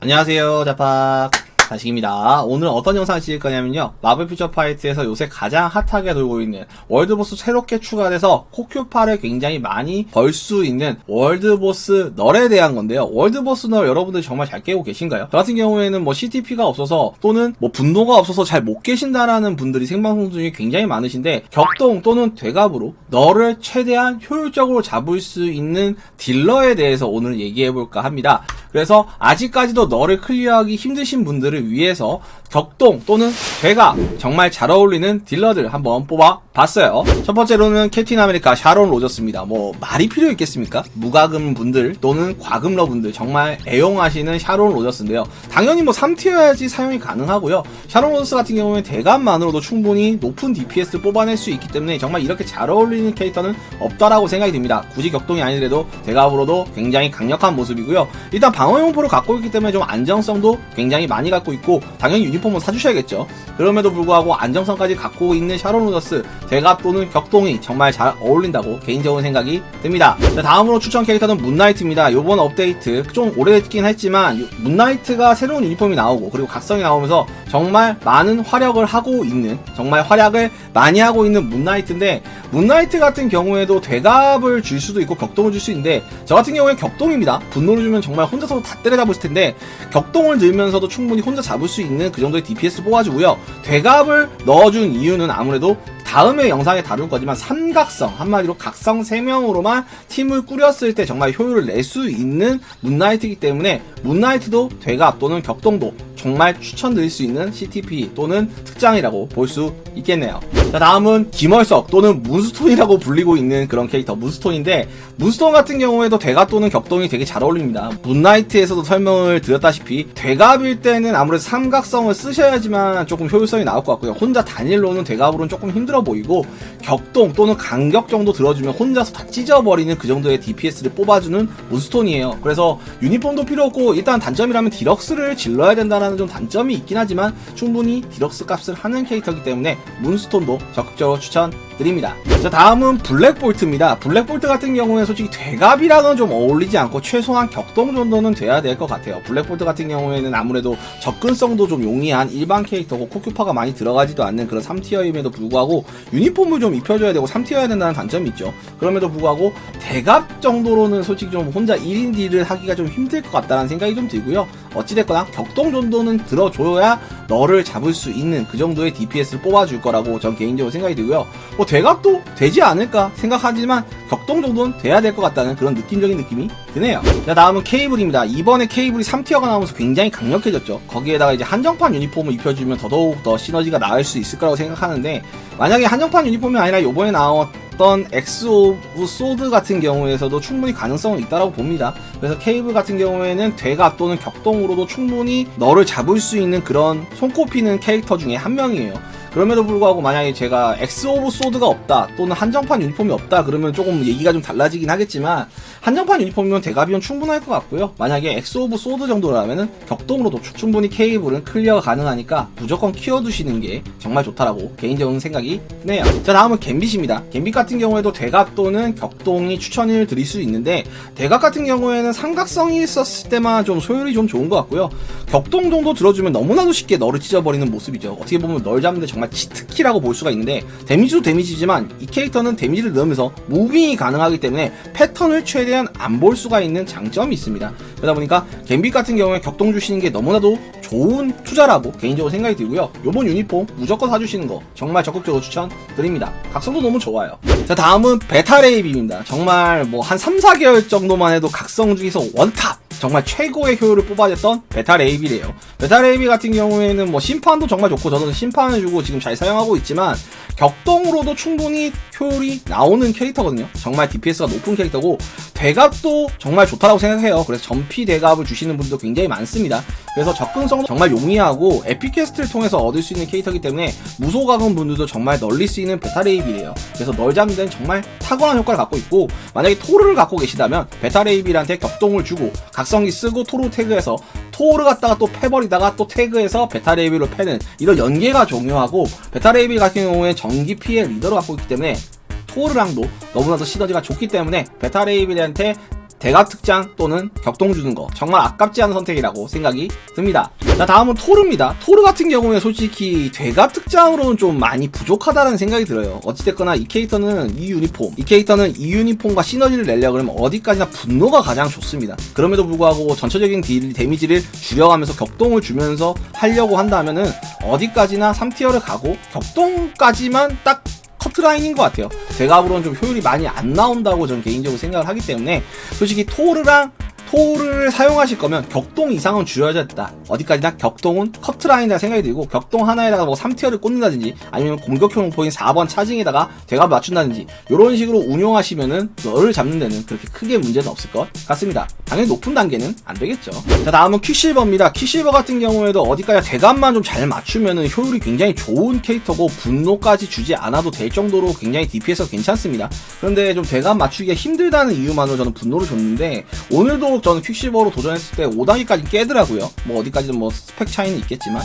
안녕하세요 자팍 다식입니다. 오늘 어떤 영상을 찍을 거냐면요. 마블 퓨처 파이트에서 요새 가장 핫하게 돌고 있는 월드보스 새롭게 추가돼서 코큐파를 굉장히 많이 벌 수 있는 월드보스 널에 대한 건데요. 월드보스 널 여러분들 정말 잘 깨고 계신가요? 저 같은 경우에는 뭐 CTP가 없어서 또는 뭐 분노가 없어서 잘 못 계신다라는 분들이 생방송 중에 굉장히 많으신데 격동 또는 되갑으로 너를 최대한 효율적으로 잡을 수 있는 딜러에 대해서 오늘 얘기해 볼까 합니다. 그래서 아직까지도 너를 클리어하기 힘드신 분들 을 위해서 격동 또는 되가 정말 잘 어울리는 딜러들 한번 뽑아 봤어요. 첫 번째로는 캡틴 아메리카 샤론 로저스입니다. 뭐 말이 필요 있겠습니까? 무과금 분들 또는 과금러 분들 정말 애용하시는 샤론 로저스인데요. 당연히 뭐 3티어야지 사용이 가능하고요. 샤론 로저스 같은 경우에 대감만으로도 충분히 높은 DPS를 뽑아낼 수 있기 때문에 정말 이렇게 잘 어울리는 캐릭터는 없다라고 생각이 듭니다. 굳이 격동이 아니더라도 대갑으로도 굉장히 강력한 모습이고요. 일단 방어용포를 갖고 있기 때문에 좀 안정성도 굉장히 많이 갖고 있고 당연히 유니폼은 사주셔야겠죠. 그럼에도 불구하고 안정성까지 갖고 있는 샤론 로저스 대갑 또는 격동이 정말 잘 어울린다고 개인적인 생각이 듭니다. 자, 다음으로 추천 캐릭터는 문나이트입니다. 요번 업데이트 좀 오래됐긴 했지만 요- 문나이트가 새로운 유니폼이 나오고 그리고 각성이 나오면서 정말 많은 활약을 하고 있는 정말 활약을 많이 하고 있는 문나이트인데 문나이트 같은 경우에도 대갑을 줄 수도 있고 격동을 줄 수 있는데 저 같은 경우에 격동입니다. 분노를 주면 정말 혼자서 다 때려잡을 텐데 격동을 들면서도 충분히 혼자 잡을 수 있는 그 정도의 DPS 뽑아주고요. 대갑을 넣어준 이유는 아무래도 다음에 영상에 다룰 거지만 삼각성 한마디로 각성 3명으로만 팀을 꾸렸을 때 정말 효율을 낼 수 있는 문나이트이기 때문에 문나이트도 되갑 또는 격동도 정말 추천드릴 수 있는 CTP 또는 특장이라고 볼 수 있겠네요. 자 다음은 김월석 또는 문스톤이라고 불리고 있는 그런 캐릭터 문스톤인데 문스톤 같은 경우에도 대갑 또는 격동이 되게 잘 어울립니다. 문나이트에서도 설명을 드렸다시피 대갑일 때는 아무래도 삼각성을 쓰셔야지만 조금 효율성이 나올 것 같고요. 혼자 단일로는 대갑으로는 조금 힘들어 보이고 격동 또는 간격 정도 들어주면 혼자서 다 찢어버리는 그 정도의 DPS를 뽑아주는 문스톤이에요. 그래서 유니폼도 필요 없고 일단 단점이라면 디럭스를 질러야 된다는 좀 단점이 있긴 하지만 충분히 디럭스 값을 하는 캐릭터이기 때문에 문스톤도 적극적으로 추천 드립니다. 자 다음은 블랙볼트입니다. 블랙볼트 같은 경우에 솔직히 대갑이랑은 좀 어울리지 않고 최소한 격동 정도는 돼야 될 것 같아요. 블랙볼트 같은 경우에는 아무래도 접근성도 좀 용이한 일반 캐릭터고 코큐파가 많이 들어가지도 않는 그런 3티어임에도 불구하고 유니폼을 좀 입혀줘야 되고 3티어야 된다는 단점이 있죠. 그럼에도 불구하고 대갑 정도로는 솔직히 좀 혼자 1인 딜을 하기가 좀 힘들 것 같다는 생각이 좀 들고요. 어찌됐거나 격동 정도는 들어줘야 너를 잡을 수 있는 그 정도의 DPS를 뽑아줄 거라고 전 개인적으로 생각이 들고요. 뭐 대갑도 되지 않을까 생각하지만 격동 정도는 돼야 될 것 같다는 그런 느낌적인 느낌이 드네요. 자 다음은 케이블입니다. 이번에 케이블이 3티어가 나오면서 굉장히 강력해졌죠. 거기에다가 이제 한정판 유니폼을 입혀주면 더더욱 더 시너지가 나을 수 있을 거라고 생각하는데 만약에 한정판 유니폼이 아니라 요번에 나왔던 엑스 오브 소드 같은 경우에서도 충분히 가능성은 있다라고 봅니다. 그래서 케이블 같은 경우에는 대갑 또는 격동으로도 충분히 너를 잡을 수 있는 그런 손꼽히는 캐릭터 중에 한 명이에요. 그럼에도 불구하고 만약에 제가 엑스 오브 소드가 없다 또는 한정판 유니폼이 없다 그러면 조금 얘기가 좀 달라지긴 하겠지만 한정판 유니폼이면 대갑이면 충분할 것 같고요. 만약에 엑스 오브 소드 정도라면은 격동으로도 추- 충분히 케이블은 클리어가 가능하니까 무조건 키워두시는 게 정말 좋다라고 개인적인 생각이 드네요. 자 다음은 갬빗입니다. 갬빗 같은 경우에도 대갑 또는 격동이 추천을 드릴 수 있는데 대갑 같은 경우에는 삼각성이 있었을 때만 좀 소율이 좀 좋은 것 같고요. 격동 정도 들어주면 너무나도 쉽게 너를 찢어버리는 모습이죠. 어떻게 보면 널 잡는데 정말 치트키라고 볼 수가 있는데 데미지도 데미지지만 이 캐릭터는 데미지를 넣으면서 무빙이 가능하기 때문에 패턴을 최대한 안 볼 수가 있는 장점이 있습니다. 그러다 보니까 갬빗 같은 경우에 격동 주시는 게 너무나도 좋은 투자라고 개인적으로 생각이 들고요. 요번 유니폼 무조건 사주시는 거 정말 적극적으로 추천드립니다. 각성도 너무 좋아요. 자 다음은 베타레이비입니다. 정말 뭐 한 3, 4개월 정도만 해도 각성 중에서 원탑 정말 최고의 효율을 뽑아냈던 베타 레이비래요. 베타 레이비 같은 경우에는 뭐 심판도 정말 좋고 저는 심판을 주고 지금 잘 사용하고 있지만 격동으로도 충분히 효율이 나오는 캐릭터거든요. 정말 DPS가 높은 캐릭터고 대갑도 정말 좋다라고 생각해요. 그래서 전피 대갑을 주시는 분도 굉장히 많습니다. 그래서 접근성도 정말 용이하고 에피캐스트를 통해서 얻을 수 있는 캐릭터이기 때문에 무소각은 분들도 정말 널리 쓰이는 베타 레이비래요. 그래서 널 잡는 데는 정말 탁월한 효과를 갖고 있고 만약에 토르를 갖고 계시다면 베타 레이비한테 격동을 주고 각성기 쓰고 토르 태그해서 토르 갖다가 또 패버리다가 또 태그해서 베타 레이비로 패는 이런 연계가 중요하고 베타 레이비 같은 경우에 전기 피해 리더를 갖고 있기 때문에 토르랑도 너무나도 시너지가 좋기 때문에 베타 레이비한테 대각 특장 또는 격동 주는 거 정말 아깝지 않은 선택이라고 생각이 듭니다. 자 다음은 토르입니다. 토르 같은 경우에 솔직히 대각 특장으로는 좀 많이 부족하다는 생각이 들어요. 어찌됐거나 이 캐릭터는 이 유니폼, 이 캐릭터는 이 유니폼과 시너지를 내려 그러면 어디까지나 분노가 가장 좋습니다. 그럼에도 불구하고 전체적인 딜, 데미지를 줄여가면서 격동을 주면서 하려고 한다면은 어디까지나 3티어를 가고 격동까지만 딱 커트라인인 것 같아요. 대갑으로는 좀 효율이 많이 안 나온다고 저는 개인적으로 생각을 하기 때문에 솔직히 토르랑 토르를 사용하실 거면 격동 이상은 줄여야 겠다 어디까지나 격동은 커트라인이라 생각이 들고 격동 하나에다가 뭐 3티어를 꽂는다든지 아니면 공격형 포인 4번 차징에다가 대갑 맞춘다든지 이런 식으로 운용하시면은 너를 잡는 데는 그렇게 크게 문제는 없을 것 같습니다. 당연히 높은 단계는 안 되겠죠. 자 다음은 퀴실버입니다. 퀴실버 같은 경우에도 어디까지 대갑만 좀 잘 맞추면은 효율이 굉장히 좋은 캐릭터고 분노까지 주지 않아도 될 정도로 굉장히 DPS가 괜찮습니다. 그런데 좀 대갑 맞추기가 힘들다는 이유만으로 저는 분노를 줬는데 오늘도 저는 퀵실버로 도전했을 때 5단계까지 깨더라고요. 뭐 어디까지는 뭐 스펙 차이는 있겠지만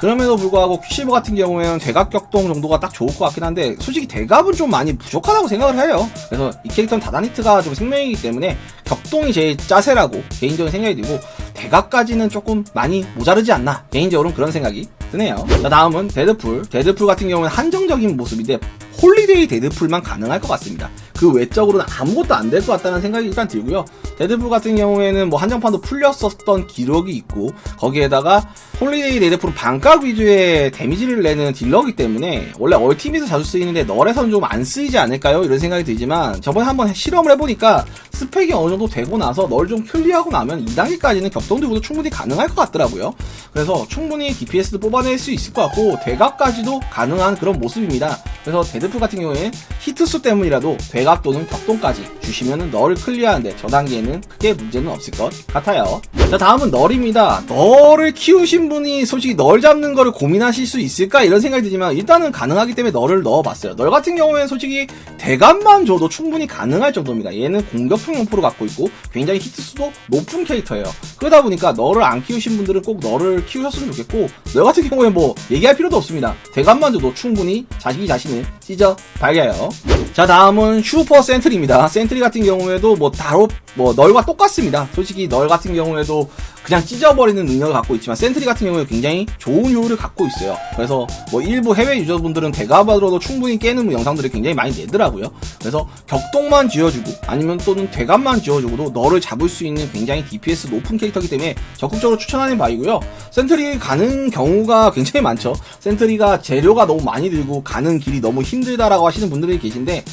그럼에도 불구하고 퀵실버 같은 경우에는 대갑 격동 정도가 딱 좋을 것 같긴 한데 솔직히 대갑은 좀 많이 부족하다고 생각을 해요. 그래서 이 캐릭터는 다다니트가 좀 생명이기 때문에 격동이 제일 짜세라고 개인적인 생각이 들고 대각까지는 조금 많이 모자르지 않나 개인적으로는 그런 생각이 드네요. 자 다음은 데드풀. 데드풀 같은 경우는 한정적인 모습인데 홀리데이 데드풀만 가능할 것 같습니다. 그 외적으로는 아무것도 안 될 것 같다는 생각이 일단 들고요. 데드풀 같은 경우에는 뭐 한정판도 풀렸었던 기록이 있고 거기에다가 홀리데이 데드풀은 반각 위주의 데미지를 내는 딜러기 때문에 원래 얼티밋에 자주 쓰이는데 널에서는 좀 안 쓰이지 않을까요? 이런 생각이 들지만 저번에 한번 실험을 해보니까 스펙이 어느 정도 되고 나서 널 좀 클리어하고 나면 2단계까지는 격동 들고도 충분히 가능할 것 같더라고요. 그래서 충분히 DPS도 뽑아낼 수 있을 것 같고 대각까지도 가능한 그런 모습입니다. 그래서 데드풀 같은 경우에 히트수 때문이라도 대각 또는 격동까지 주시면 널을 클리어하는데 저 단계에는 크게 문제는 없을 것 같아요. 자 다음은 널입니다. 널을 키우신 분이 솔직히 널 잡는 거를 고민하실 수 있을까 이런 생각이 들지만 일단은 가능하기 때문에 널을 넣어봤어요. 널 같은 경우에는 솔직히 대각만 줘도 충분히 가능할 정도입니다. 얘는 공격 형 용포를 갖고 있고 굉장히 히트수도 높은 캐릭터예요. 그러다 보니까 널을 안 키우신 분들은 꼭 널을 키우셨으면 좋겠고 널 같은 경우에 뭐 얘기할 필요도 없습니다. 대각만 줘도 충분히 자식이 자신을 찢어 발려요. 자 다음은 슈퍼 센트리입니다. 센트리 같은 경우에도 뭐 다로 뭐 널과 똑같습니다. 솔직히 널 같은 경우에도 그냥 찢어버리는 능력을 갖고 있지만 센트리 같은 경우에 굉장히 좋은 효율을 갖고 있어요. 그래서 뭐 일부 해외 유저분들은 대갑으로도 충분히 깨는 영상들을 굉장히 많이 내더라고요. 그래서 격동만 지어주고 아니면 또는 대갑만 지어주고도 너를 잡을 수 있는 굉장히 DPS 높은 캐릭터이기 때문에 적극적으로 추천하는 바이고요. 센트리 가는 경우가 굉장히 많죠. 센트리가 재료가 너무 많이 들고 가는 길이 너무 힘들다라고 하시는 분들이 계신데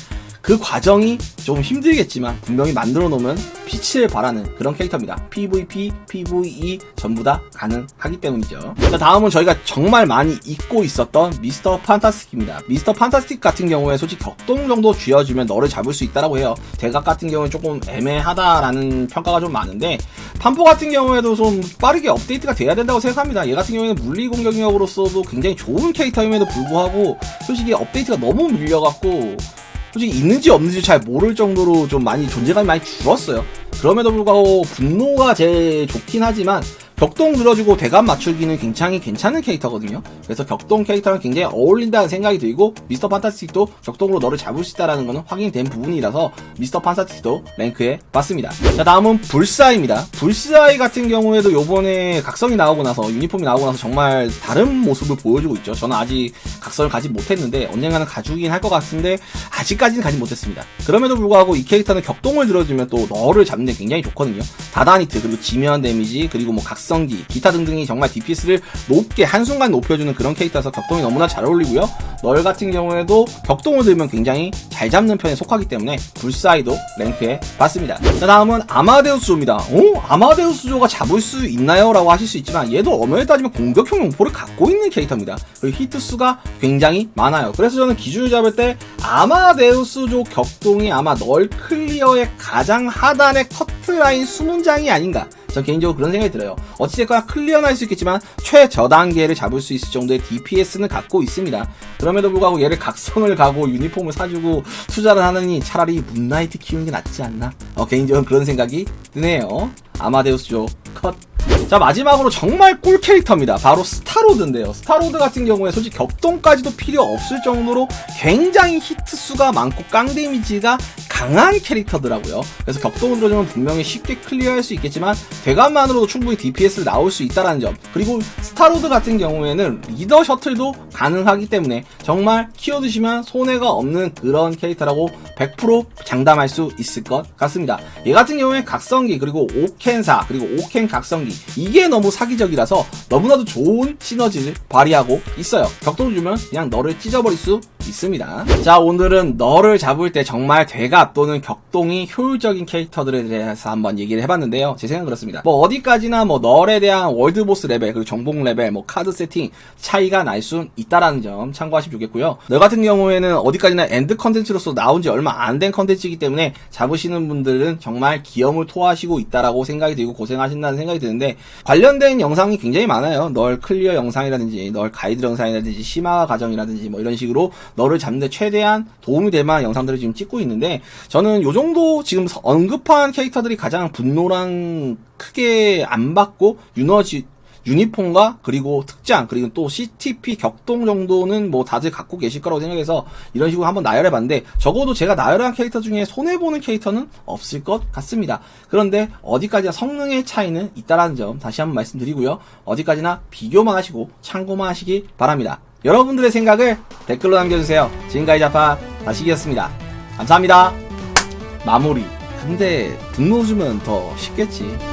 그 과정이 좀 힘들겠지만 분명히 만들어 놓으면 빛을 발하는 그런 캐릭터입니다. PVP, PVE 전부 다 가능하기 때문이죠. 자, 다음은 저희가 정말 많이 잊고 있었던 미스터 판타스틱입니다. 미스터 판타스틱 같은 경우에 솔직히 격동 정도 쥐어주면 너를 잡을 수 있다라고 해요. 대각 같은 경우는 조금 애매하다라는 평가가 좀 많은데 판포 같은 경우에도 좀 빠르게 업데이트가 돼야 된다고 생각합니다. 얘 같은 경우에는 물리 공격력으로서도 굉장히 좋은 캐릭터임에도 불구하고 솔직히 업데이트가 너무 밀려갖고 솔직히 있는지 없는지 잘 모를 정도로 좀 많이 존재감이 많이 줄었어요. 그럼에도 불구하고 분노가 제일 좋긴 하지만 격동 들어주고 대감 맞추기는 굉장히 괜찮은 캐릭터거든요. 그래서 격동 캐릭터랑 굉장히 어울린다는 생각이 들고 미스터 판타스틱도 격동으로 너를 잡을 수 있다는 것은 확인된 부분이라서 미스터 판타스틱도 랭크에 봤습니다. 자 다음은 불사입니다. 불사이 같은 경우에도 요번에 각성이 나오고 나서 유니폼이 나오고 나서 정말 다른 모습을 보여주고 있죠. 저는 아직 각성을 가지 못했는데 언젠가는 가주긴 할 것 같은데 아직까지는 가지 못했습니다. 그럼에도 불구하고 이 캐릭터는 격동을 들어주면 또 너를 잡는 데 굉장히 좋거든요. 다다니트 그리고 지면 데미지 그리고 뭐 각성 각성기, 기타 등등이 정말 DPS를 높게 한순간 높여주는 그런 캐릭터라서 격동이 너무나 잘 어울리고요. 널 같은 경우에도 격동을 들면 굉장히 잘 잡는 편에 속하기 때문에 불사이도 랭크에 봤습니다. 자 다음은 아마데우스조입니다. 어? 아마데우스조가 잡을 수 있나요? 라고 하실 수 있지만 얘도 엄연히 따지면 공격형 용포를 갖고 있는 캐릭터입니다. 그리고 히트 수가 굉장히 많아요. 그래서 저는 기준을 잡을 때 아마데우스조 격동이 아마 널 클리어의 가장 하단의 커트라인 수문장이 아닌가 전 개인적으로 그런 생각이 들어요. 어찌됐거나 클리어는 할 수 있겠지만 최저 단계를 잡을 수 있을 정도의 DPS는 갖고 있습니다. 그럼에도 불구하고 얘를 각성을 가고 유니폼을 사주고 투자를 하느니 차라리 문나이트 키우는 게 낫지 않나? 어, 개인적으로 그런 생각이 드네요. 아마데우스죠. 컷. 자 마지막으로 정말 꿀 캐릭터입니다. 바로 스타로드인데요. 스타로드 같은 경우에 솔직히 격동까지도 필요 없을 정도로 굉장히 히트 수가 많고 깡 데미지가 강한 캐릭터더라고요. 그래서 격동을 들어주면 분명히 쉽게 클리어할 수 있겠지만 대감만으로도 충분히 DPS 나올 수 있다는 점. 그리고 스타로드 같은 경우에는 리더 셔틀도 가능하기 때문에 정말 키워드시면 손해가 없는 그런 캐릭터라고 100% 장담할 수 있을 것 같습니다. 얘 같은 경우에 각성기 그리고 오켄사 그리고 오켄 각성기 이게 너무 사기적이라서 너무나도 좋은 시너지를 발휘하고 있어요. 격동을 주면 그냥 너를 찢어버릴 수 있습니다. 자 오늘은 너를 잡을 때 정말 대갑 또는 격동이 효율적인 캐릭터들에 대해서 한번 얘기를 해봤는데요. 제 생각은 그렇습니다. 뭐 어디까지나 뭐 널에 대한 월드보스 레벨 그리고 정복 레벨 뭐 카드 세팅 차이가 날수 있다라는 점 참고하시면 좋겠고요. 너 같은 경우에는 어디까지나 엔드 컨텐츠로서 나온 지 얼마 안 된 컨텐츠이기 때문에 잡으시는 분들은 정말 기염을 토하시고 있다라고 생각이 들고 고생하신다는 생각이 드는데 관련된 영상이 굉장히 많아요. 널 클리어 영상이라든지 널 가이드 영상이라든지 심화 과정이라든지 뭐 이런 식으로 너를 잡는데 최대한 도움이 될 만한 영상들을 지금 찍고 있는데 저는 요 정도 지금 언급한 캐릭터들이 가장 분노랑 크게 안 받고 유너지 유니폼과 그리고 특장 그리고 또 CTP 격동 정도는 뭐 다들 갖고 계실 거라고 생각해서 이런 식으로 한번 나열해 봤는데 적어도 제가 나열한 캐릭터 중에 손해 보는 캐릭터는 없을 것 같습니다. 그런데 어디까지나 성능의 차이는 있다라는 점 다시 한번 말씀드리고요. 어디까지나 비교만 하시고 참고만 하시기 바랍니다. 여러분들의 생각을 댓글로 남겨주세요. 지금까지 자파 다시기였습니다. 감사합니다. 마무리. 근데 등록 주면 더 쉽겠지.